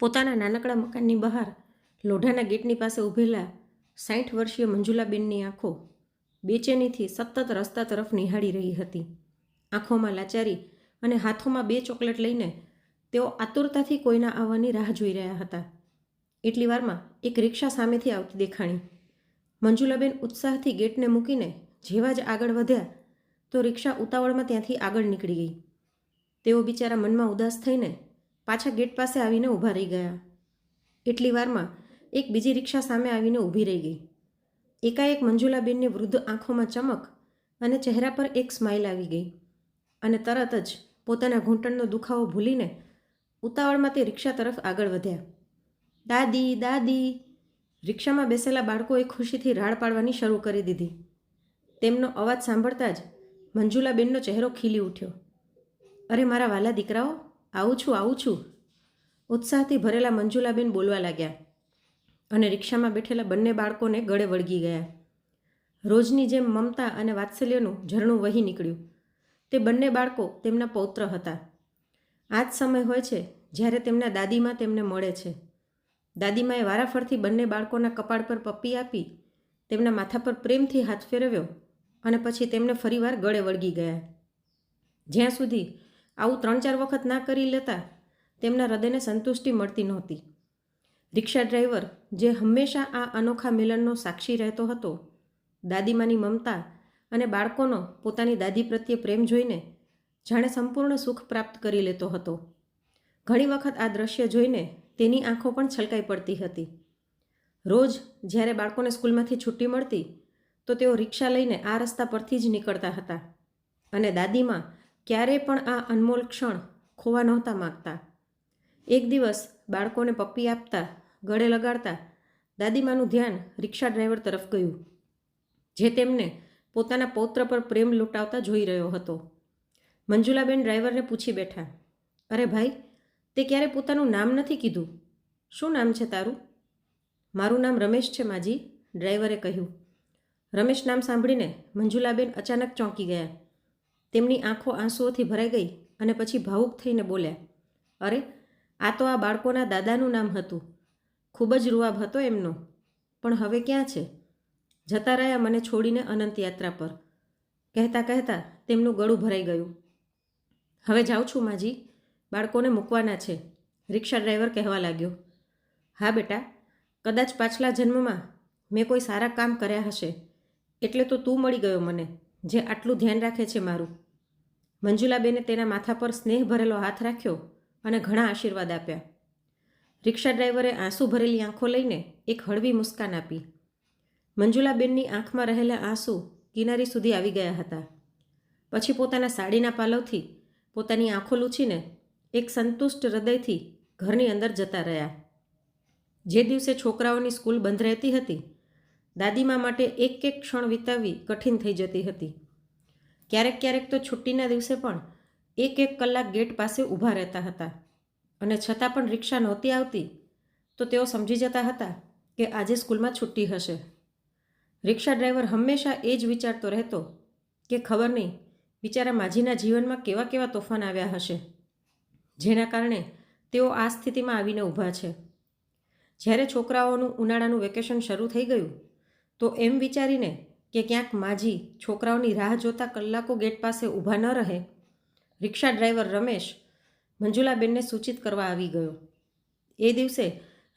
પોતાના નાનકડા મકાનની બહાર લોઢાના ગેટની પાસે ઊભેલા સાઠ વર્ષીય મંજુલાબેનની આંખો બેચેનીથી સતત રસ્તા તરફ નિહાળી રહી હતી. આંખોમાં લાચારી અને હાથોમાં બે ચોકલેટ લઈને તેઓ આતુરતાથી કોઈના આવવાની રાહ જોઈ રહ્યા હતા. એટલી વારમાં એક રિક્ષા સામેથી આવતી દેખાણી. મંજુલાબેન ઉત્સાહથી ગેટને મૂકીને જેવા જ આગળ વધ્યા, તો રિક્ષા ઉતાવળમાં ત્યાંથી આગળ નીકળી ગઈ. તેઓ બિચારા મનમાં ઉદાસ થઈને પાછા ગેટ પાસે આવીને ઊભા રહી ગયા. એટલી વારમાં એક બીજી રિક્ષા સામે આવીને ઊભી રહી ગઈ. એકાએક મંજુલાબેનની વૃદ્ધ આંખોમાં ચમક અને ચહેરા પર એક સ્માઇલ આવી ગઈ અને તરત જ પોતાના ઘૂંટણનો દુખાવો ભૂલીને ઉતાવળમાં તે રિક્ષા તરફ આગળ વધ્યા. દાદી દાદી, રિક્ષામાં બેસેલા બાળકોએ ખુશીથી રાડ પાડવાની શરૂ કરી દીધી. તેમનો અવાજ સાંભળતા જ મંજુલાબેનનો ચહેરો ખીલી ઉઠ્યો. અરે મારા વાલા દીકરાઓ આવું છું આવું છું. ઉત્સાહથી ભરેલા મંજુલાબેન બોલવા લાગ્યા અને રિક્ષામાં બેઠેલા બંને બાળકોને ગળે વળગી ગયા. રોજની જેમ મમતા અને વાત્સલ્યનું ઝરણું વહી નીકળ્યું. તે બંને બાળકો તેમના પૌત્ર હતા. આ જ સમય હોય છે જ્યારે તેમના દાદીમાં તેમને મળે છે. દાદીમાએ વારાફરથી બંને બાળકોના કપાળ પર પપ્પી આપી, તેમના માથા પર પ્રેમથી હાથ ફેરવ્યો અને પછી તેમને ફરીવાર ગળે વળગી ગયા. જ્યાં સુધી આવું ત્રણ ચાર વખત ના કરી લેતા તેમના હૃદયને સંતુષ્ટિ મળતી નહોતી. રિક્ષા ડ્રાઈવર જે હંમેશા આ અનોખા મિલનનો સાક્ષી રહેતો હતો, દાદીમાની મમતા અને બાળકોનો પોતાની દાદી પ્રત્યે પ્રેમ જોઈને જાણે સંપૂર્ણ સુખ પ્રાપ્ત કરી લેતો હતો. ઘણી વખત આ દ્રશ્ય જોઈને તેની આંખો પણ છલકાઈ પડતી હતી. રોજ જ્યારે બાળકોને સ્કૂલમાંથી છુટ્ટી મળતી, તો તેઓ રિક્ષા લઈને આ રસ્તા પરથી જ નીકળતા હતા અને દાદીમાં ક્યારેય પણ આ અનમોલ ક્ષણ ખોવા નહોતા માગતા. એક દિવસ બાળકોને પપ્પી આપતા, ગળે લગાડતા દાદીમાનું ધ્યાન રિક્ષા ડ્રાઈવર તરફ ગયું, જે તેમને પોતાના પૌત્ર પર પ્રેમ લૂંટાવતા જોઈ રહ્યો હતો. મંજુલાબેન ડ્રાઈવરને પૂછી બેઠા, અરે ભાઈ, તે ક્યારે પોતાનું નામ નથી કીધું? શું નામ છે તારું? મારું નામ રમેશ છે માજી, ડ્રાઈવરે કહ્યું. રમેશ નામ સાંભળીને મંજુલાબેન અચાનક ચોંકી ગયા. તેમની આંખો આંસુઓથી ભરાઈ ગઈ અને પછી ભાવુક થઈને બોલ્યા, અરે, આ તો આ બાળકોના દાદાનું નામ હતું. ખૂબ જ રૂઆબ હતો એમનો. પણ હવે ક્યાં છે? જતા રહ્યા મને છોડીને અનંત યાત્રા પર. કહેતા કહેતા તેમનું ગળું ભરાઈ ગયું. હવે જાઉં છું માજી. બાળકોને મૂકવાના છે. રિક્ષા ડ્રાઈવર કહેવા લાગ્યો. હા બેટા, કદાચ પાછલા જન્મમાં મેં કોઈ સારા કામ કર્યા હશે. એટલે તો તું મળી ગયો મને, જે આટલું ધ્યાન રાખે છે મારું. મંજુલાબેને તેના માથા પર સ્નેહ ભરેલો હાથ રાખ્યો અને ઘણા આશીર્વાદ આપ્યા. રિક્ષા ડ્રાઈવરે આંસુ ભરેલી આંખો લઈને એક હળવી મુસ્કાન આપી. મંજુલાબેનની આંખમાં રહેલા આંસુ કિનારી સુધી આવી ગયા હતા. પછી પોતાના સાડીના પાલવથી પોતાની આંખો લૂછીને એક સંતુષ્ટ હૃદયથી ઘરની અંદર જતા રહ્યા. જે દિવસે છોકરાઓની સ્કૂલ બંધ રહેતી હતી, દાદીમા માટે એક એક ક્ષણ વિતાવવી કઠિન થઈ જતી હતી. ક્યારેક ક્યારેક તો છુટ્ટીના દિવસે પણ એક એક કલાક ગેટ પાસે ઊભા રહેતા હતા અને છતાં પણ રિક્ષા નહોતી આવતી તો તેઓ સમજી જતા હતા કે આજે સ્કૂલમાં છુટ્ટી હશે. રિક્ષા ડ્રાઈવર હંમેશા એ જ વિચારતો રહેતો કે ખબર નહીં બિચારા માજીના જીવનમાં કેવા કેવા તોફાન આવ્યા હશે, જેના કારણે તેઓ આ સ્થિતિમાં આવીને ઊભા છે. જ્યારે છોકરાઓનું ઉનાળાનું વેકેશન શરૂ થઈ ગયું તો એમ વિચારીને કે ક્યાંક માજી છોકરાઓની રાહ જોતા કલાકો ગેટ પાસે ઊભા ન રહે, રિક્ષા ડ્રાઈવર રમેશ મંજુલાબેનને સૂચિત કરવા આવી ગયો. એ દિવસે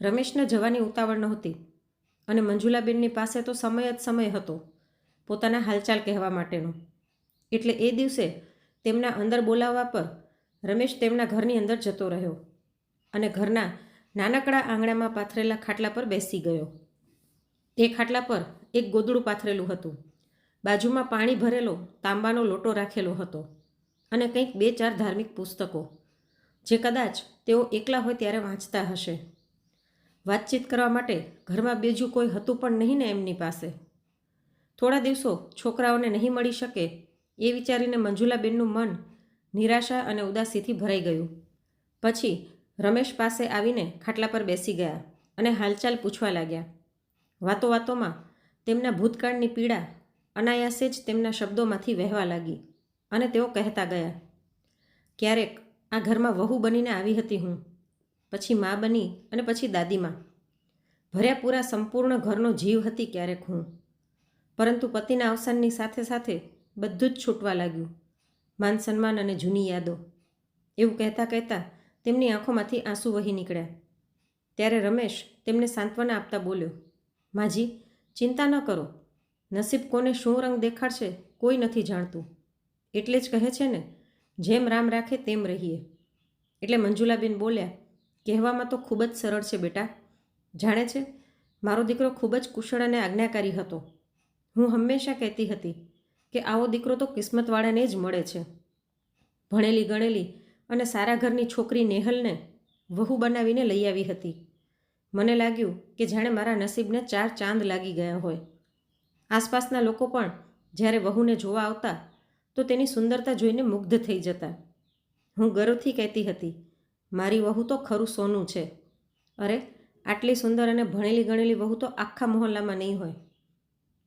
રમેશને જવાની ઉતાવળ નહોતી અને મંજુલાબેનની પાસે તો સમય જ સમય હતો પોતાના હાલચાલ કહેવા માટેનો. એટલે એ દિવસે તેમના અંદર બોલાવવા પર રમેશ તેમના ઘરની અંદર જતો રહ્યો અને ઘરના નાનકડા આંગણામાં પાથરેલા ખાટલા પર બેસી ગયો. એ ખાટલા પર એક ગોદડું પાથરેલું હતું. બાજુમાં પાણી ભરેલો, તાંબાનો લોટો રાખેલો હતો અને કંઈક બે ચાર ધાર્મિક પુસ્તકો, જે કદાચ તેઓ એકલા હોય ત્યારે વાંચતા હશે. વાતચીત કરવા માટે ઘરમાં બીજું કોઈ હતું પણ નહીં ને એમની પાસે. થોડા દિવસો છોકરાઓને નહીં મળી શકે એ વિચારીને મંજુલાબેનનું મન નિરાશા અને ઉદાસીથી ભરાઈ ગયું. પછી રમેશ પાસે આવીને ખાટલા પર બેસી ગયા અને હાલચાલ પૂછવા લાગ્યા. વાતો વાતોમાં તેમના ભૂતકાળની પીડા અનાયાસે જ તેમના શબ્દોમાંથી વહેવા લાગી અને તેઓ કહેતા ગયા, ક્યારેક આ ઘરમાં વહુ બનીને આવી હતી હું, પછી મા બની અને પછી દાદીમાં. ભર્યા પૂરા સંપૂર્ણ ઘરનો જીવ હતી ક્યારેક હું. પરંતુ પતિના અવસાનની સાથે સાથે બધું જ છૂટવા લાગ્યું, માન સન્માન અને જૂની યાદો. એવું કહેતા કહેતા તેમની આંખોમાંથી આંસુ વહી નીકળ્યા. ત્યારે રમેશ તેમને સાંત્વના આપતા બોલ્યો, માજી ચિંતા ન કરો. નસીબ કોને શું રંગ દેખાડશે કોઈ નથી જાણતું. એટલે જ કહે છે ને, જેમ રામ રાખે તેમ રહીએ. એટલે મંજુલાબેન બોલ્યા, કહેવામાં તો ખૂબ જ સરળ છે બેટા. જાણે છે, મારો દીકરો ખૂબ જ કુશળ અને આજ્ઞાકારી હતો. હું હંમેશા કહેતી હતી કે આવો દીકરો તો કિસ્મતવાળાને જ મળે છે. ભણેલી ગણેલી અને સારા ઘરની છોકરી નેહલને વહુ બનાવીને લઈ આવી હતી. મને લાગ્યું કે જાણે મારા નસીબને ચાર ચાંદ લાગી ગયા હોય. આસપાસના લોકો પણ જ્યારે વહુને જોવા આવતા, તો તેની સુંદરતા જોઈને મુગ્ધ થઈ જતા. હું ગર્વથી કહેતી હતી, મારી વહુ તો ખરું સોનું છે. અરે, આટલી સુંદર અને ભણેલી ગણેલી વહુ તો આખા મહોલ્લામાં નહીં હોય.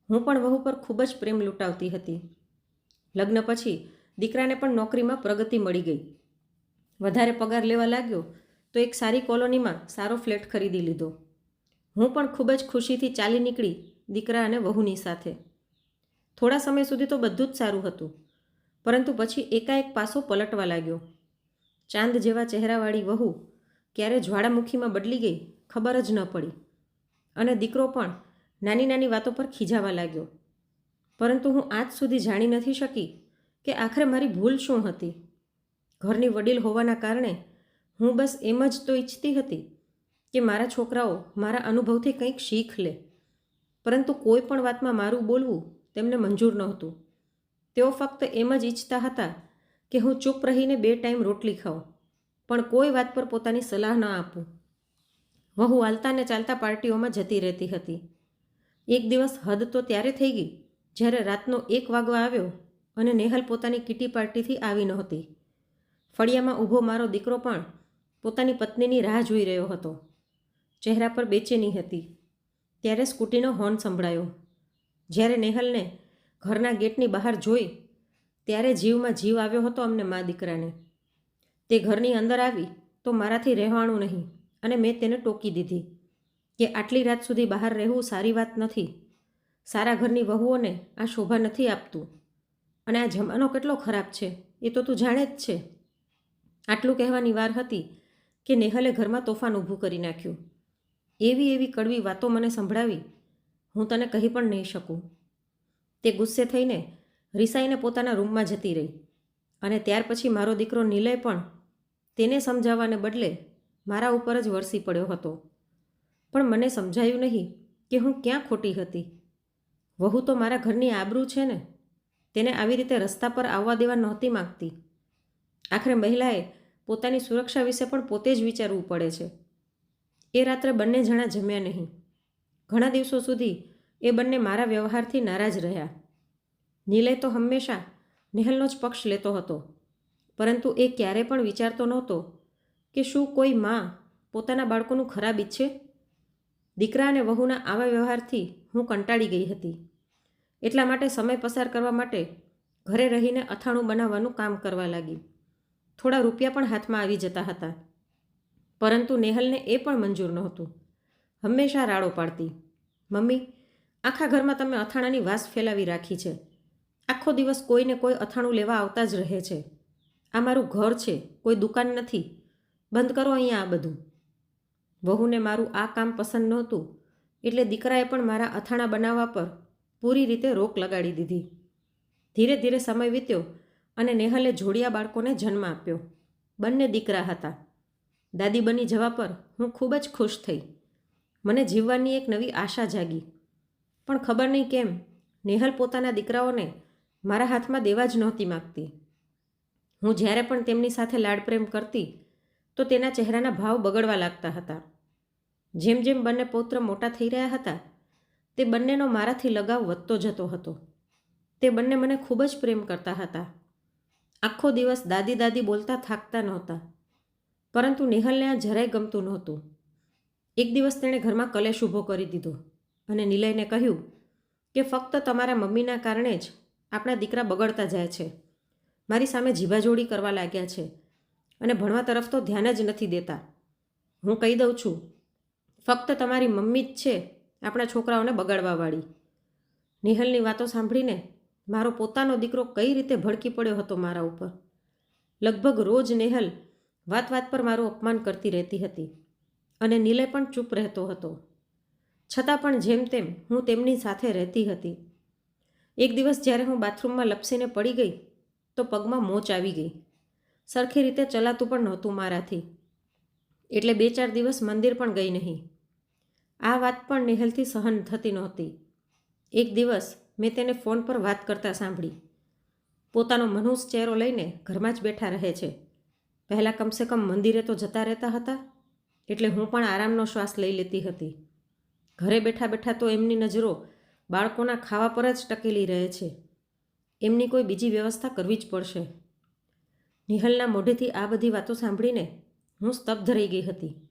હું પણ વહુ પર ખૂબ જ પ્રેમ લૂંટાવતી હતી. લગ્ન પછી દીકરાને પણ નોકરીમાં પ્રગતિ મળી ગઈ. વધારે પગાર લેવા લાગ્યો તો એક સારી કોલોનીમાં સારો ફ્લેટ ખરીદી લીધો. હું પણ ખૂબ જ ખુશીથી ચાલી નીકળી દીકરા અને વહુની સાથે. થોડા સમય સુધી તો બધું જ સારું હતું, પરંતુ પછી એકાએક પાસો પલટવા લાગ્યો. ચાંદ જેવા ચહેરાવાળી વહુ ક્યારે જ્વાળામુખીમાં બદલી ગઈ ખબર જ ન પડી, અને દીકરો પણ નાની નાની વાતો પર ખીજાવા લાગ્યો. પરંતુ હું આજ સુધી જાણી નથી શકી કે આખરે મારી ભૂલ શું હતી. ઘરની વડીલ હોવાના કારણે હું બસ એમ જ તો ઈચ્છતી હતી કે મારા છોકરાઓ મારા અનુભવથી કંઈક શીખ લે. પરંતુ કોઈ પણ વાતમાં મારું બોલવું તેમને મંજૂર નહોતું. તેઓ ફક્ત એમ જ ઈચ્છતા હતા કે હું ચૂપ રહીને બે ટાઈમ રોટલી ખાઉં, પણ કોઈ વાત પર પોતાની સલાહ ન આપું. વહુ હાલતા ને ચાલતા પાર્ટીઓમાં જતી રહેતી હતી. એક દિવસ હદ તો ત્યારે થઈ ગઈ જ્યારે રાતનો એક વાગવા આવ્યો અને નેહલ પોતાની કીટી પાર્ટીથી આવી નહોતી. ફળિયામાં ઊભો મારો દીકરો પણ પોતાની પત્નીની રાહ જોઈ રહ્યો હતો. ચહેરા પર બેચેની હતી. ત્યારે સ્કૂટીનો હોર્ન સંભળાયો. જ્યારે નેહલને ઘરના ગેટની બહાર જોઈ, ત્યારે જીવમાં જીવ આવ્યો હતો અમને મા દીકરાને. તે ઘરની અંદર આવી તો મારાથી રહેવાનું નહીં અને મેં તેને ટોકી દીધી કે આટલી રાત સુધી બહાર રહેવું સારી વાત નથી. સારા ઘરની વહુઓને આ શોભા નથી આપતું. અને આ જમાનો કેટલો ખરાબ છે, એ તો તું જાણે જ છે. આટલું કહેવાની વાર હતી કે નેહલે ઘરમાં તોફાન ઊભું કરી નાખ્યું. એવી એવી કડવી વાતો મને સંભળાવી હું તને કહી પણ નહીં શકું. તે ગુસ્સે થઈને રિસાઈને પોતાના રૂમમાં જતી રહી અને ત્યાર પછી મારો દીકરો નિલય પણ તેને સમજાવવાને બદલે મારા ઉપર જ વરસી પડ્યો હતો. પણ મને સમજાયું નહીં કે હું ક્યાં ખોટી હતી. વહુ તો મારા ઘરની આબરૂ છે ને, તેને આવી રીતે રસ્તા પર આવવા દેવા નહોતી માગતી. આખરે મહિલાએ પોતાની સુરક્ષા વિશે પણ પોતે જ વિચારવું પડે છે. એ રાત્રે બંને જણા જમ્યા નહીં. ઘણા દિવસો સુધી એ બંને મારા વ્યવહારથી નારાજ રહ્યા. નિલય તો હંમેશા નેહલનો જ પક્ષ લેતો હતો. પરંતુ એ ક્યારે પણ વિચારતો નહોતો કે શું કોઈ માં પોતાના બાળકોનું ખરાબ ઈચ્છે? દીકરા અને વહુના આવા વ્યવહારથી હું કંટાળી ગઈ હતી. એટલા માટે સમય પસાર કરવા માટે ઘરે રહીને અથાણું બનાવવાનું કામ કરવા લાગી. થોડા રૂપિયા પણ હાથમાં આવી જતા હતા. પરંતુ નેહલને એ પણ મંજૂર નહોતું. હંમેશા રાડો પાડતી. મમ્મી, આખા ઘરમાં તમે અથાણાની વાસ ફેલાવી રાખી છે. આખો દિવસ કોઈને કોઈ અથાણું લેવા આવતા જ રહે છે. આ મારું ઘર છે, કોઈ દુકાન નથી. બંધ કરો અહીંયા આ બધું. વહુને મારું આ કામ પસંદ નહોતું, એટલે દીકરાએ પણ મારા અથાણા બનાવવા પર પૂરી રીતે રોક લગાડી દીધી. ધીરે ધીરે સમય વીત્યો. અને નેહલે જોડિયા બાળકોને જન્મ આપ્યો. બંને દીકરા હતા. દાદી બની જવા પર હું ખૂબ જ ખુશ થઈ. મને જીવવાની એક નવી આશા જાગી. પણ ખબર નહીં કેમ, નેહલ પોતાના દીકરાઓને મારા હાથમાં દેવા જ નહોતી માગતી. હું જ્યારે પણ તેમની સાથે લાડ પ્રેમ કરતી, તો તેના ચહેરાના ભાવ બગડવા લાગતા હતા. જેમ જેમ બંને પૌત્ર મોટા થઈ રહ્યા હતા, તે બંનેનો મારાથી લગાવ વધતો જતો હતો. તે બંને મને ખૂબ જ પ્રેમ કરતા હતા. આખો દિવસ દાદી દાદી બોલતા થાકતા નહોતા. પરંતુ નિહલને આ જરાય ગમતું નહોતું. એક દિવસ તેણે ઘરમાં કલેશ ઊભો કરી દીધો અને નિલયને કહ્યું કે ફક્ત તમારા મમ્મીના કારણે જ આપણા દીકરા બગડતા જાય છે. મારી સામે જીભાજોડી કરવા લાગ્યા છે અને ભણવા તરફ તો ધ્યાન જ નથી દેતા. હું કહી દઉં છું, ફક્ત તમારી મમ્મી જ છે આપણા છોકરાઓને બગાડવાવાળી. નિહલની વાતો સાંભળીને મારો પોતાનો દીકરો કઈ રીતે ભડકી પડ્યો હતો મારા ઉપર? લગભગ રોજ નેહલ વાત વાત પર મારું અપમાન કરતી રહેતી હતી અને નિલય પણ ચૂપ રહેતો હતો. છતાં પણ જેમ તેમ હું તેમની સાથે રહેતી હતી. એક દિવસ જ્યારે હું બાથરૂમમાં લપસીને પડી ગઈ, તો પગમાં મોચ આવી ગઈ. સરખી રીતે ચલાતું પણ નહોતું મારાથી. એટલે બે ચાર દિવસ મંદિર પણ ગઈ નહીં. આ વાત પણ નેહલથી સહન થતી નહોતી. એક દિવસ મેં તેને ફોન પર વાત કરતા સાંભળી. પોતાનો મનુષ્ય ચહેરો લઈને ઘરમાં જ બેઠા રહે છે. પહેલાં કમસે કમ મંદિરે તો જતા રહેતા હતા, એટલે હું પણ આરામનો શ્વાસ લઈ લેતી હતી. ઘરે બેઠા બેઠા તો એમની નજરો બાળકોના ખાવા પર જ ટકેલી રહે છે. એમની કોઈ બીજી વ્યવસ્થા કરવી જ પડશે. નિહલના મોઢેથી આ બધી વાતો સાંભળીને હું સ્તબ્ધ રહી ગઈ હતી.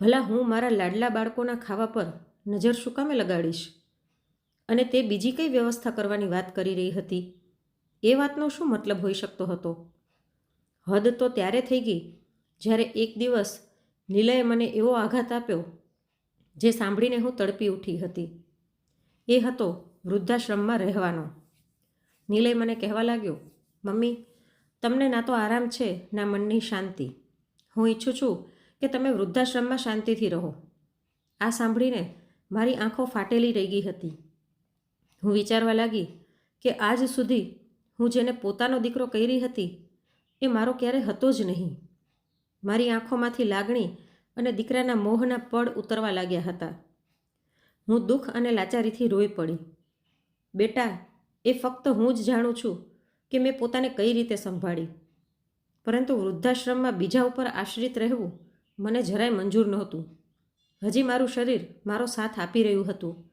ભલા હું મારા લાડલા બાળકોના ખાવા પર નજર શું કામે લગાડીશ? અને તે બીજી કઈ વ્યવસ્થા કરવાની વાત કરી રહી હતી? એ વાતનો શું મતલબ હોઈ શકતો હતો? હદ તો ત્યારે થઈ ગઈ, જ્યારે એક દિવસ નિલયે મને એવો આઘાત આપ્યો, જે સાંભળીને હું તડપી ઉઠી હતી. એ હતો વૃદ્ધાશ્રમમાં રહેવાનો. નિલય મને કહેવા લાગ્યો, મમ્મી, તમને ના તો આરામ છે, ના મનની શાંતિ. હું ઈચ્છું છું કે તમે વૃદ્ધાશ્રમમાં શાંતિથી રહો. આ સાંભળીને મારી આંખો ફાટેલી રહી ગઈ હતી. હું વિચારવા લાગી કે આજ સુધી હું જેને પોતાનો દીકરો કરી હતી એ મારો ક્યારે હતો જ નહીં. મારી આંખોમાંથી લાગણી અને દીકરાના મોહના પડ ઉતરવા લાગ્યા હતા. હું દુઃખ અને લાચારીથી રોઈ પડી. બેટા, એ ફક્ત હું જ જાણું છું કે મેં પોતાને કઈ રીતે સંભાળી. પરંતુ વૃદ્ધાશ્રમમાં બીજા ઉપર આશ્રિત રહેવું મને જરાય મંજૂર નહોતું. હજી મારું શરીર મારો સાથ આપી રહ્યું હતું.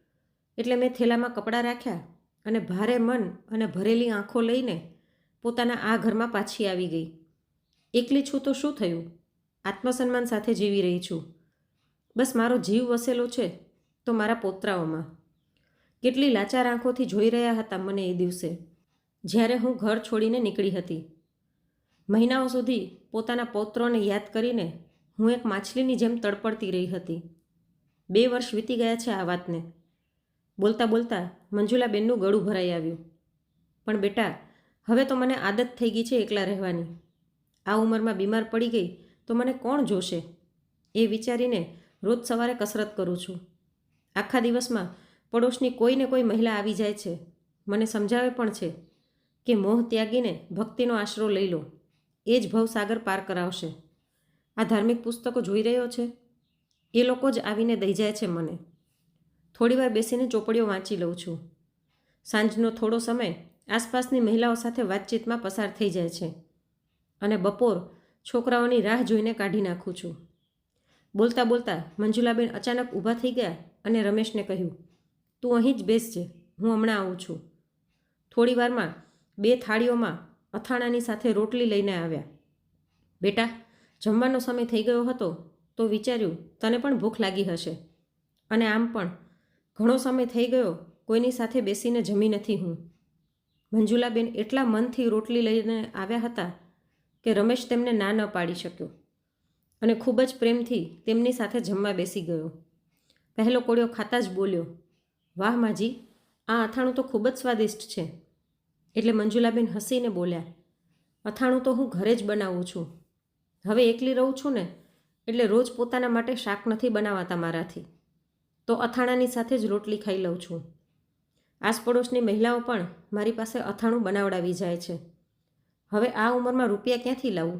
એટલે મેં થેલામાં કપડાં રાખ્યા અને ભારે મન અને ભરેલી આંખો લઈને પોતાના આ ઘરમાં પાછી આવી ગઈ. એકલી છું તો શું થયું? આત્મસન્માન સાથે જીવી રહી છું. બસ મારો જીવ વસેલો છે તો મારા પોતરાઓમાં. કેટલી લાચાર આંખોથી જોઈ રહ્યા હતા મને એ દિવસે, જ્યારે હું ઘર છોડીને નીકળી હતી. મહિનાઓ સુધી પોતાના પૌત્રોને યાદ કરીને હું એક માછલીની જેમ તડપડતી રહી હતી. બે વર્ષ વીતી ગયા છે આ વાતને. બોલતા બોલતા મંજુલાબેનનું ગળું ભરાઈ આવ્યું. પણ બેટા, હવે તો મને આદત થઈ ગઈ છે એકલા રહેવાની. આ ઉંમરમાં બીમાર પડી ગઈ તો મને કોણ જોશે? એ વિચારીને રોજ સવારે કસરત કરું છું. આખા દિવસમાં પડોશની કોઈને કોઈ મહિલા આવી જાય છે. મને સમજાવે પણ છે કે મોહ ત્યાગીને ભક્તિનો આશરો લઈ લો. એ જ ભવસાગર પાર કરાવશે. આ ધાર્મિક પુસ્તકો જોઈ રહ્યો છે? એ લોકો જ આવીને દઈ જાય છે મને. થોડીવાર બેસીને ચોપડીઓ વાંચી લઉં છું. સાંજનો થોડો સમય આસપાસની મહિલાઓ સાથે વાતચીતમાં પસાર થઈ જાય છે અને બપોર છોકરાઓની રાહ જોઈને કાઢી નાખું છું. બોલતા બોલતા મંજુલાબેન અચાનક ઊભા થઈ ગયા અને રમેશને કહ્યું, તું અહીં જ બેસજે હું હમણાં આવું છું. થોડીવારમાં બે થાળીઓમાં અથાણાની સાથે રોટલી લઈને આવ્યા. બેટા, જમવાનો સમય થઈ ગયો હતો તો વિચાર્યું તને પણ ભૂખ લાગી હશે. અને આમ પણ ઘણો સમય થઈ ગયો, કોઈની સાથે બેસીને જમી નથી હું. મંજુલાબેન એટલા મનથી રોટલી લઈને આવ્યા હતા કે રમેશ તેમને ના ન પાડી શક્યો અને ખૂબ જ પ્રેમથી તેમની સાથે જમવા બેસી ગયો. પહેલો કોળિયો ખાતા જ બોલ્યો, વાહ માજી, આ અથાણું તો ખૂબ જ સ્વાદિષ્ટ છે. એટલે મંજુલાબેન હસીને બોલ્યા, અથાણું તો હું ઘરે જ બનાવું છું. હવે એકલી રહું છું ને, એટલે રોજ પોતાના માટે શાક નથી બનાવાતા મારાથી. તો અથાણાની સાથે જ રોટલી ખાઈ લઉં છું. આસપડોશની મહિલાઓ પણ મારી પાસે અથાણું બનાવડાવી જાય છે. હવે આ ઉંમરમાં રૂપિયા ક્યાંથી લાવું?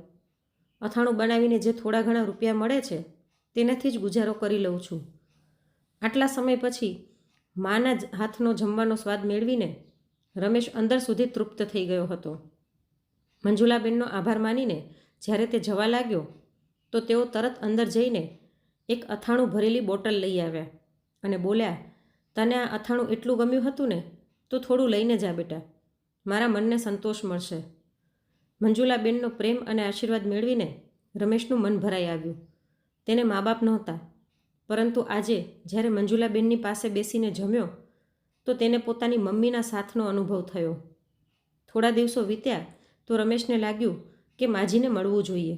અથાણું બનાવીને જે થોડા ઘણા રૂપિયા મળે છે, તેનાથી જ ગુજારો કરી લઉં છું. આટલા સમય પછી માના જ હાથનો જમવાનો સ્વાદ મેળવીને રમેશ અંદર સુધી તૃપ્ત થઈ ગયો હતો. મંજુલાબેનનો આભાર માનીને જ્યારે તે જવા લાગ્યો, તો તેઓ તરત અંદર જઈને એક અથાણું ભરેલી બોટલ લઈ આવ્યા. અને બોલ્યા, તને આ અથાણું એટલું ગમ્યું હતું ને, તો થોડું લઈને જા બેટા. મારા મનને સંતોષ મળશે. મંજુલાબેનનો પ્રેમ અને આશીર્વાદ મેળવીને રમેશનું મન ભરાઈ આવ્યું. તેને મા બાપ નહોતા, પરંતુ આજે જ્યારે મંજુલાબેનની પાસે બેસીને જમ્યો, તો તેને પોતાની મમ્મીના સાથનો અનુભવ થયો. થોડા દિવસો વીત્યા તો રમેશને લાગ્યું કે માજીને મળવું જોઈએ.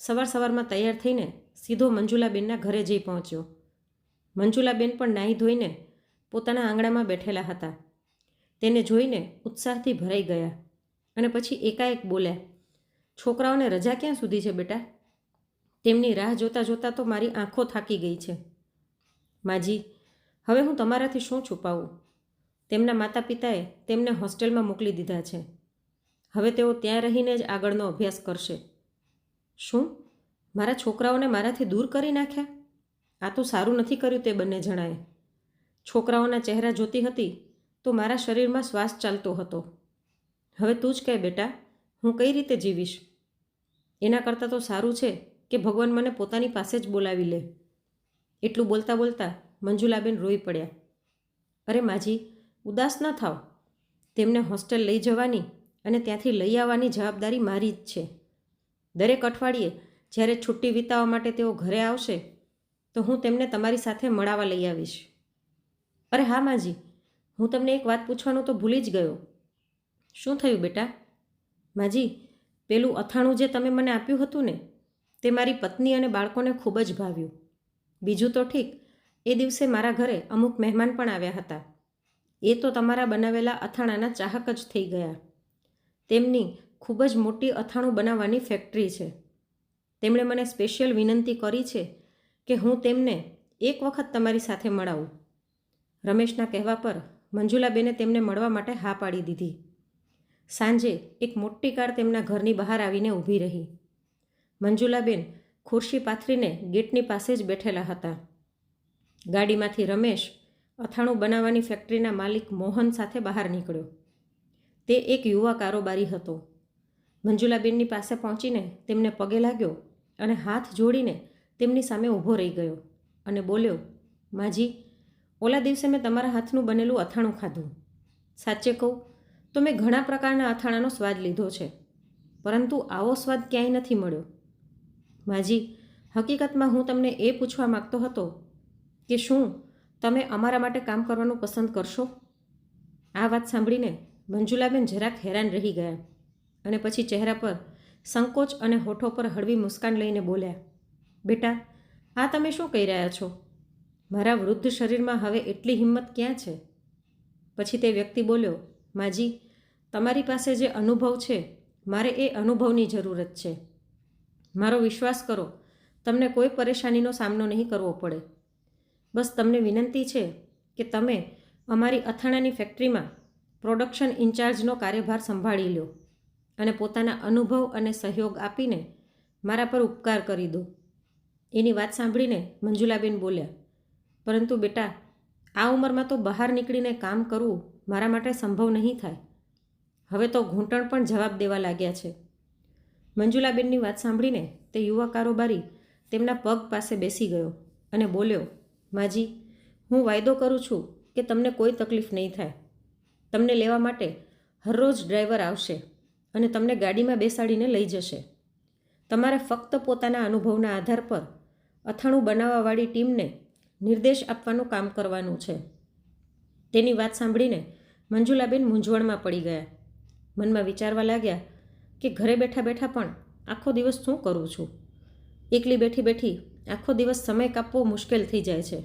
સવાર સવારમાં તૈયાર થઈને સીધો મંજુલાબેનના ઘરે જઈ પહોંચ્યો. મંજુલાબેન પણ નાહી ધોઈને પોતાના આંગણામાં બેઠેલા હતા. તેને જોઈને ઉત્સાહથી ભરાઈ ગયા અને પછી એકાએક બોલ્યા, છોકરાઓને રજા ક્યાં સુધી છે બેટા? તેમની રાહ જોતાં જોતાં તો મારી આંખો થાકી ગઈ છે. માજી, હવે હું તમારાથી શું છુપાવું? તેમના માતા પિતાએ તેમને હોસ્ટેલમાં મોકલી દીધા છે. હવે તેઓ ત્યાં રહીને જ આગળનો અભ્યાસ કરશે. શું? મારા છોકરાઓને મારાથી દૂર કરી નાખ્યા? આ તો સારું નથી કર્યું તે બંને જણાએ. છોકરાઓના ચહેરા જોતી હતી તો મારા શરીરમાં શ્વાસ ચાલતો હતો. હવે તું જ કહે બેટા, હું કઈ રીતે જીવીશ? એના કરતાં તો સારું છે કે ભગવાન મને પોતાની પાસે જ બોલાવી લે. એટલું બોલતા બોલતા મંજુલાબેન રોઈ પડ્યા. અરે માજી, ઉદાસ ન થાવ. તેમને હોસ્ટેલ લઈ જવાની અને ત્યાંથી લઈ આવવાની જવાબદારી મારી જ છે. દરેક અઠવાડિયે જ્યારે છુટ્ટી વિતાવવા માટે તેઓ ઘરે આવશે તો હું તેમને તમારી સાથે મળાવા લઈ આવીશ. અરે હા, માજી. હું તમને એક વાત પૂછવાનું તો ભૂલી જ ગયો. શું થયું બેટા? માજી, પેલું અથાણું જે તમે મને આપ્યું હતું ને, તે મારી પત્ની અને બાળકોને ખૂબ જ ભાવ્યું. બીજું તો ઠીક, એ દિવસે મારા ઘરે અમુક મહેમાન પણ આવ્યા હતા. એ તો તમારા બનાવેલા અથાણાના ચાહક જ થઈ ગયા. તેમની ખૂબ જ મોટી અથાણું બનાવવાની ફેક્ટરી છે. તેમણે મને સ્પેશિયલ વિનંતી કરી છે કે હું તેમને એક વખત તમારી સાથે મળાવું. રમેશના કહેવા પર મંજુલાબેને તેમને મળવા માટે હા પાડી દીધી. સાંજે એક મોટી કાર તેમના ઘરની બહાર આવીને ઊભી રહી. મંજુલાબેન ખુરશી પાથરીને ગેટની પાસે જ બેઠેલા હતા. ગાડીમાંથી રમેશ અથાણું બનાવવાની ફેક્ટરીના માલિક મોહન સાથે બહાર નીકળ્યો. તે એક યુવા કારોબારી હતો. મંજુલાબેનની પાસે પહોંચીને તેમને પગે લાગ્યો અને હાથ જોડીને તેમની સામે ઊભો રહી ગયો અને બોલ્યો, માજી, ઓલા દિવસે મેં તમારા હાથનું બનેલું અથાણું ખાધું. સાચે કહું તો મેં ઘણા પ્રકારના અથાણાનો સ્વાદ લીધો છે, પરંતુ આવો સ્વાદ ક્યાંય નથી મળ્યો. માજી, હકીકતમાં હું તમને એ પૂછવા માગતો હતો કે શું તમે અમારા માટે કામ કરવાનું પસંદ કરશો? આ વાત સાંભળીને મંજુલાબેન જરાક હેરાન રહી ગયા અને પછી ચહેરા પર સંકોચ અને હોઠો પર હળવી મુસ્કાન લઈને બોલ્યા બેટા, આ તમે શું કહી રહ્યા છો? મારા વૃદ્ધ શરીરમાં હવે એટલી હિંમત ક્યાં છે? પછી તે વ્યક્તિ બોલ્યો, માજી, તમારી પાસે જે અનુભવ છે, મારે એ અનુભવની જરૂરત છે. મારો વિશ્વાસ કરો, તમને કોઈ પરેશાનીનો સામનો નહીં કરવો પડે. બસ તમને વિનંતી છે કે તમે અમારી અથાણાની ફેક્ટરીમાં પ્રોડક્શન ઇન્ચાર્જનો કાર્યભાર સંભાળી લો અને પોતાના અનુભવ અને સહયોગ આપીને મારા પર ઉપકાર કરી દો. એની વાત સાંભળીને મંજુલાબેન બોલ્યા, પરંતુ બેટા, આ ઉંમરમાં તો બહાર નીકળીને કામ કરવું મારા માટે સંભવ નહીં થાય. હવે તો ઘૂંટણ પણ જવાબ દેવા લાગ્યા છે. મંજુલાબેનની વાત સાંભળીને તે યુવા કારોબારી તેમના પગ પાસે બેસી ગયો અને બોલ્યો, માજી, હું વાયદો કરું છું કે તમને કોઈ તકલીફ નહીં થાય. તમને લેવા માટે હરરોજ ડ્રાઈવર આવશે અને તમને ગાડીમાં બેસાડીને લઈ જશે. તમારે ફક્ત પોતાના અનુભવના આધાર પર અથાણું બનાવવાવાળી ટીમને નિર્દેશ આપવાનું કામ કરવાનું છે. તેની વાત સાંભળીને મંજુલાબેન મૂંઝવણમાં પડી ગયા. મનમાં વિચારવા લાગ્યા કે ઘરે બેઠા બેઠા પણ આખો દિવસ શું કરું છું? એકલી બેઠી બેઠી આખો દિવસ સમય કાપવો મુશ્કેલ થઈ જાય છે.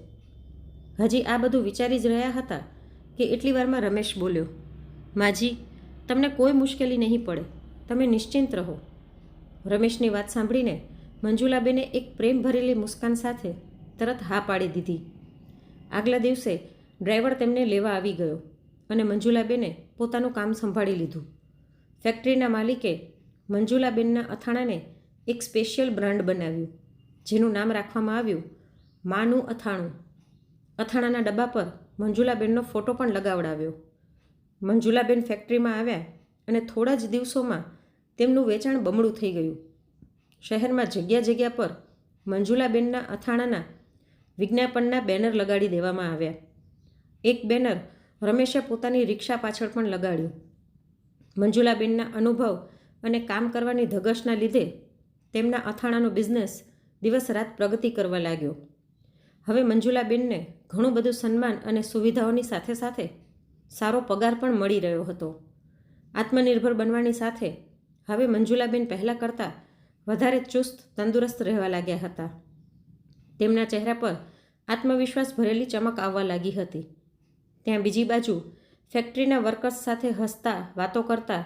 હજી આ બધું વિચારી જ રહ્યા હતા કે એટલી વારમાં રમેશ બોલ્યો, માજી, તમને કોઈ મુશ્કેલી નહીં પડે. તમે નિશ્ચિંત રહો. રમેશની વાત સાંભળીને મંજુલાબેને એક પ્રેમ ભરેલી મુસ્કાન સાથે તરત હા પાડી દીધી. આગલા દિવસે ડ્રાઈવર તેમને લેવા આવી ગયો અને મંજુલાબેને પોતાનું કામ સંભાળી લીધું. ફેક્ટરીના માલિકે મંજુલાબેનના અથાણાને એક સ્પેશિયલ બ્રાન્ડ બનાવ્યું, જેનું નામ રાખવામાં આવ્યું માનું અથાણું. અથાણાના ડબ્બા પર મંજુલાબેનનો ફોટો પણ લગાવડાવ્યો. મંજુલાબેન ફેક્ટરીમાં આવ્યા અને થોડા જ દિવસોમાં તેમનું વેચાણ બમણું થઈ ગયું. શહેરમાં જગ્યા જગ્યા પર મંજુલાબેનના અથાણાના વિજ્ઞાપનના બેનર લગાડી દેવામાં આવ્યા. એક બેનર રમેશે પોતાની રિક્ષા પાછળ પણ લગાડ્યું. મંજુલાબેનના અનુભવ અને કામ કરવાની ધગશના લીધે તેમના અથાણાનો બિઝનેસ દિવસ રાત પ્રગતિ કરવા લાગ્યો. હવે મંજુલાબેનને ઘણું બધું સન્માન અને સુવિધાઓની સાથે સાથે સારો પગાર પણ મળી રહ્યો હતો. આત્મનિર્ભર બનવાની સાથે હવે મંજુલાબેન પહેલાં કરતાં વધારે ચુસ્ત, તંદુરસ્ત રહેવા લાગ્યા હતા. તેમના ચહેરા પર આત્મવિશ્વાસ ભરેલી ચમક આવવા લાગી હતી. ત્યાં બીજી બાજુ ફેક્ટરીના વર્કર્સ સાથે હસતા, વાતો કરતા,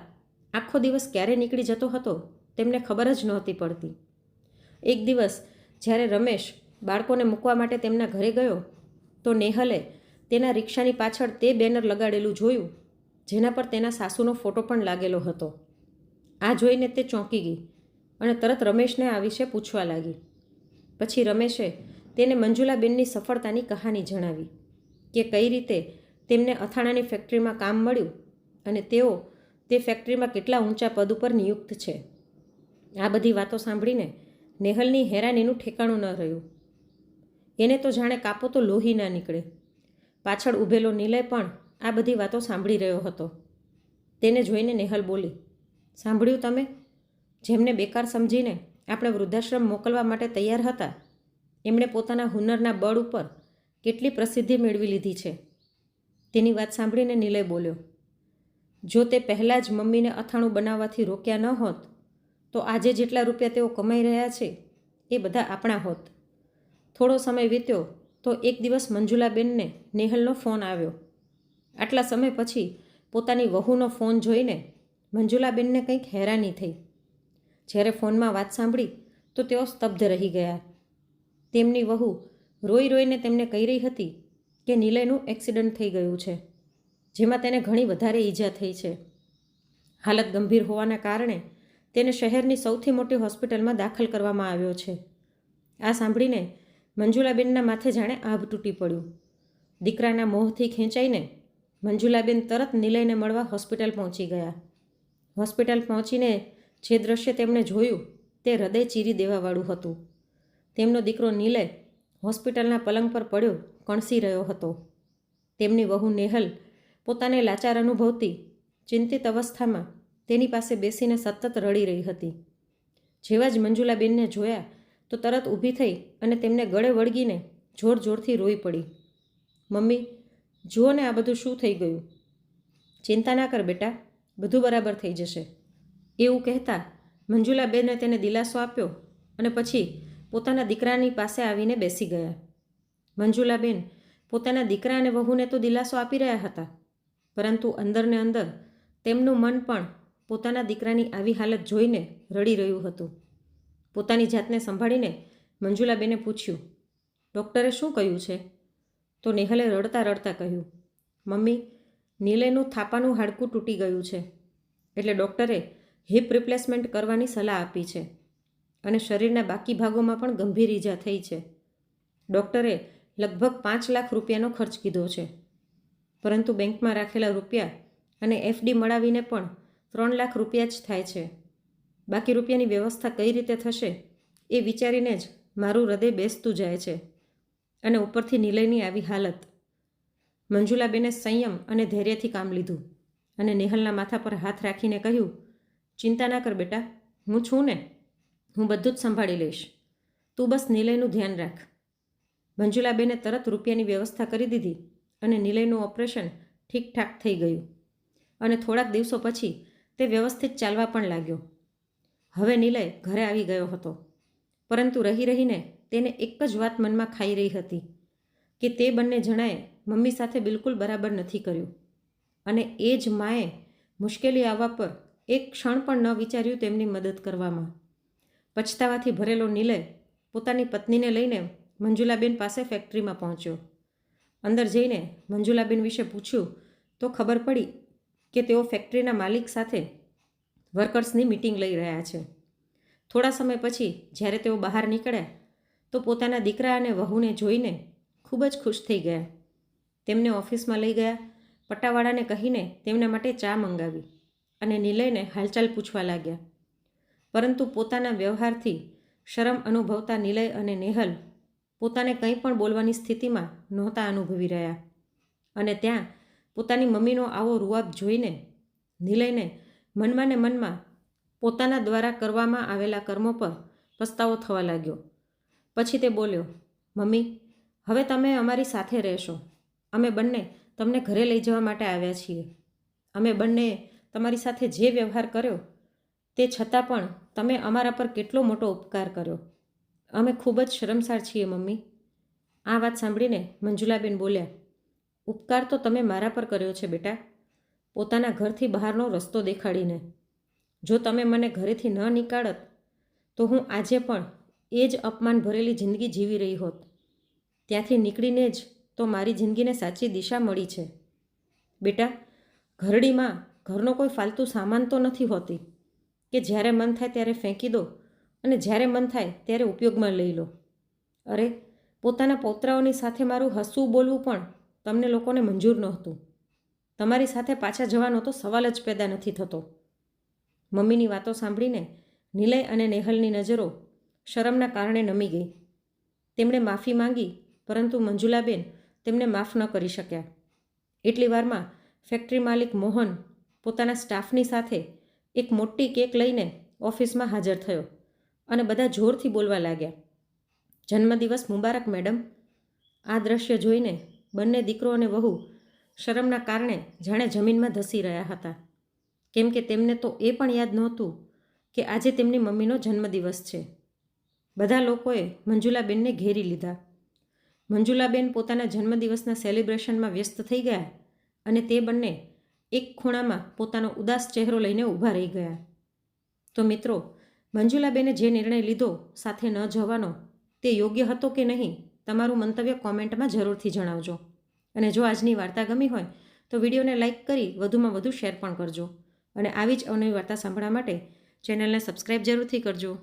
આખો દિવસ ક્યારે નીકળી જતો હતો તેમને ખબર જ નહોતી પડતી. એક દિવસ જ્યારે રમેશ બાળકોને મૂકવા માટે તેમના ઘરે ગયો, તો નેહલે તેના રિક્ષાની પાછળ તે બેનર લગાડેલું જોયું, જેના પર તેના સાસુનો ફોટો પણ લાગેલો હતો. આ જોઈને તે ચોંકી ગઈ. અને તરત રમેશને આ વિશે પૂછવા લાગી. પછી રમેશે તેને મંજુલાબેનની સફળતાની કહાની જણાવી કે કઈ રીતે તેમને અથાણાની ફેક્ટરીમાં કામ મળ્યું અને તેઓ તે ફેક્ટરીમાં કેટલા ઊંચા પદ ઉપર નિયુક્ત છે. આ બધી વાતો સાંભળીને નેહલની હેરાનીનું ઠેકાણું ન રહ્યું. એને તો જાણે કાપો તો લોહી ના નીકળે. પાછળ ઊભેલો નિલય પણ આ બધી વાતો સાંભળી રહ્યો હતો. તેને જોઈને નેહલ બોલી, સાંભળ્યું તમે? જેમને બેકાર સમજીને આપણે વૃદ્ધાશ્રમ મોકલવા માટે તૈયાર હતા, એમણે પોતાના હુનરના બળ ઉપર કેટલી પ્રસિદ્ધિ મેળવી લીધી છે? તેની વાત સાંભળીને નિલય બોલ્યો, જો તે પહેલાં જ મમ્મીને અથાણું બનાવવાથી રોક્યા ન હોત, તો આજે જેટલા રૂપિયા તેઓ કમાઈ રહ્યા છે, એ બધા આપણા હોત. થોડો સમય વીત્યો તો એક દિવસ મંજુલાબેનને નેહલનો ફોન આવ્યો. આટલા સમય પછી પોતાની વહુનો ફોન જોઈને મંજુલાબેનને કંઈક હેરાની થઈ. જ્યારે ફોનમાં વાત સાંભળી, તો તેઓ સ્તબ્ધ રહી ગયા. તેમની વહુ રોઈ રોઈને તેમને કહી રહી હતી કે નિલયનું એક્સિડન્ટ થઈ ગયું છે, જેમાં તેને ઘણી વધારે ઈજા થઈ છે. હાલત ગંભીર હોવાના કારણે તેને શહેરની સૌથી મોટી હોસ્પિટલમાં દાખલ કરવામાં આવ્યો છે. આ સાંભળીને મંજુલાબેનના માથે જાણે આભ તૂટી પડ્યું. દીકરાના મોહથી ખેંચાઈને મંજુલાબેન તરત નિલયને મળવા હોસ્પિટલ પહોંચી ગયા. હોસ્પિટલ પહોંચીને જે દ્રશ્ય તેમણે જોયું તે હૃદય ચીરી દેવાવાળું હતું. તેમનો દીકરો નિલય હોસ્પિટલના પલંગ પર પડ્યો, કણસી રહ્યો હતો. તેમની વહુ નેહલ પોતાને લાચાર અનુભવતી, ચિંતિત અવસ્થામાં તેની પાસે બેસીને સતત રડી રહી હતી. જેવા જ મંજુલાબેનને જોયા તો તરત ઊભી થઈ અને તેમને ગળે વળગીને જોર જોરથી રોઈ પડી. મમ્મી, જુઓ ને આ બધું શું થઈ ગયું. ચિંતા ના કર બેટા, બધું બરાબર થઈ જશે. એવું કહેતા મંજુલાબેને તેને દિલાસો આપ્યો અને પછી પોતાના દીકરાની પાસે આવીને બેસી ગયા. મંજુલાબેન પોતાના દીકરા અને વહુને તો દિલાસો આપી રહ્યા હતા, પરંતુ અંદરને અંદર તેમનું મન પણ પોતાના દીકરાની આવી હાલત જોઈને રડી રહ્યું હતું. પોતાની જાતને સંભાળીને મંજુલાબેને પૂછ્યું, ડૉક્ટરે શું કહ્યું છે? તો નેહલે રડતા રડતા કહ્યું, મમ્મી, નીલેનું થાપાનું હાડકું તૂટી ગયું છે. એટલે ડૉક્ટરે હિપ રિપ્લેસમેન્ટ કરવાની સલાહ આપી છે અને શરીરના બાકી ભાગોમાં પણ ગંભીર ઈજા થઈ છે. ડૉક્ટરે લગભગ પાંચ લાખ રૂપિયાનો ખર્ચ કીધો છે. પરંતુ બેંકમાં રાખેલા રૂપિયા અને એફડી મળાવીને પણ ત્રણ લાખ રૂપિયા જ થાય છે. બાકી રૂપિયાની વ્યવસ્થા કઈ રીતે થશે એ વિચારીને જ મારું હૃદય બેસતું જાય છે અને ઉપરથી નિલયની આવી હાલત. મંજુલાબેને સંયમ અને ધૈર્યથી કામ લીધું અને નેહલના માથા પર હાથ રાખીને કહ્યું ચિંતા ના કર બેટા, હું છું ને, હું બધું જ સંભાળી લઈશ. તું બસ નિલયનું ધ્યાન રાખ. મંજુલાબેને તરત રૂપિયાની વ્યવસ્થા કરી દીધી અને નિલયનું ઓપરેશન ઠીકઠાક થઈ ગયું. અને થોડાક દિવસો પછી તે વ્યવસ્થિત ચાલવા પણ લાગ્યો. હવે નિલય ઘરે આવી ગયો હતો. પરંતુ રહી રહીને તેને એક જ વાત મનમાં ખાઈ રહી હતી કે તે બંને જણાએ મમ્મી સાથે બિલકુલ બરાબર નથી કર્યું. અને એ જ માએ મુશ્કેલી આવવા પર એક ક્ષણ પણ ન વિચાર્યું તેમની મદદ કરવામાં. પછતાવાથી ભરેલો નિલય પોતાની પત્નીને લઈને મંજુલાબેન પાસે ફેક્ટરીમાં પહોંચ્યો. અંદર જઈને મંજુલાબેન વિશે પૂછ્યું તો ખબર પડી કે તેઓ ફેક્ટરીના માલિક સાથે વર્કર્સની મિટિંગ લઈ રહ્યા છે. થોડા સમય પછી જ્યારે તેઓ બહાર નીકળ્યા તો પોતાના દીકરા અને વહુને જોઈને ખૂબ જ ખુશ થઈ ગયા. તેમને ઓફિસમાં લઈ ગયા પટ્ટાવાળાને કહીને તેમના માટે ચા મંગાવી. અને નિલયને હાલચાલ પૂછવા લાગ્યા. પરંતુ પોતાના વ્યવહારથી શરમ અનુભવતા નિલય અને નેહલ પોતાને કંઈ પણ બોલવાની સ્થિતિમાં નહોતા અનુભવી રહ્યા. અને ત્યાં પોતાની મમ્મીનો આવો રૂઆબ જોઈને નિલયને મનમાં ને મનમાં પોતાના દ્વારા કરવામાં આવેલા કર્મો પર પસ્તાવો થવા લાગ્યો. પછી તે બોલ્યો, મમ્મી, હવે તમે અમારી સાથે રહેશો. અમે બંને તમને ઘરે લઈ જવા માટે આવ્યા છીએ. અમે બંને તમારી સાથે જે વ્યવહાર કર્યો તે છતાં પણ તમે અમારા પર કેટલો મોટો ઉપકાર કર્યો. અમે ખૂબ જ શરમસાર છીએ, મમ્મી. આ વાત સાંભળીને મંજુલાબેન બોલ્યા, ઉપકાર તો તમે મારા પર કર્યો છે, બેટા. પોતાના ઘરથી બહારનો રસ્તો દેખાડીને. જો તમે મને ઘરેથી ન નીકાળત, તો હું આજે પણ એ જ અપમાન ભરેલી જિંદગી જીવી રહી હોત. ત્યાંથી નીકળીને જ તો મારી જિંદગીને સાચી દિશા મળી છે. બેટા, ઘરડીમાં ઘરનો કોઈ ફાલતુ સામાન તો નથી હોતી? કે જ્યારે મન થાય ત્યારે ફેંકી દો અને જ્યારે મન થાય ત્યારે ઉપયોગમાં લઈ લો. અરે, પોતાના પૌત્રાઓની સાથે મારું હસવું બોલવું પણ તમને લોકોને મંજૂર નહોતું. તમારી સાથે પાછા જવાનો તો સવાલ જ પેદા નથી થતો. મમ્મીની વાતો સાંભળીને નિલય અને નેહલની નજરો શરમના કારણે નમી ગઈ. તેમણે માફી માંગી, પરંતુ મંજુલાબેન તેમને માફ ન કરી શક્યા. એટલી વારમાં ફેક્ટરી માલિક મોહન પોતાના સ્ટાફની સાથે એક મોટી કેક લઈને ઓફિસમાં હાજર થયો અને બધા જોરથી બોલવા લાગ્યા. જન્મદિવસ મુબારક, મેડમ. આ દ્રશ્ય જોઈને બંને દીકરો અને વહુ શરમના કારણે જાણે જમીનમાં ધસી રહ્યા હતા. કેમ કે તેમને તો એ પણ યાદ નહોતું કે આજે તેમની મમ્મીનો જન્મદિવસ છે. બધા લોકોએ મંજુલાબેનને ઘેરી લીધા. મંજુલાબેન પોતાના જન્મદિવસના સેલિબ્રેશનમાં વ્યસ્ત થઈ ગયા અને તે બંને એક ખૂણામાં પોતાનો ઉદાસ ચહેરો લઈને ઊભા રહી ગયા. તો મિત્રો, મંજુલાબેને જે નિર્ણય લીધો સાથે ન જવાનો તે યોગ્ય હતો કે નહીં, તમારું મંતવ્ય કોમેન્ટમાં જરૂરથી જણાવજો. અને જો આજની વાર્તા ગમી હોય, તો વિડીયોને લાઇક કરી વધુમાં વધુ શેર પણ કરજો. અને આવી જ અવનવી વાર્તા સાંભળવા માટે ચેનલને સબસ્ક્રાઈબ જરૂરથી કરજો.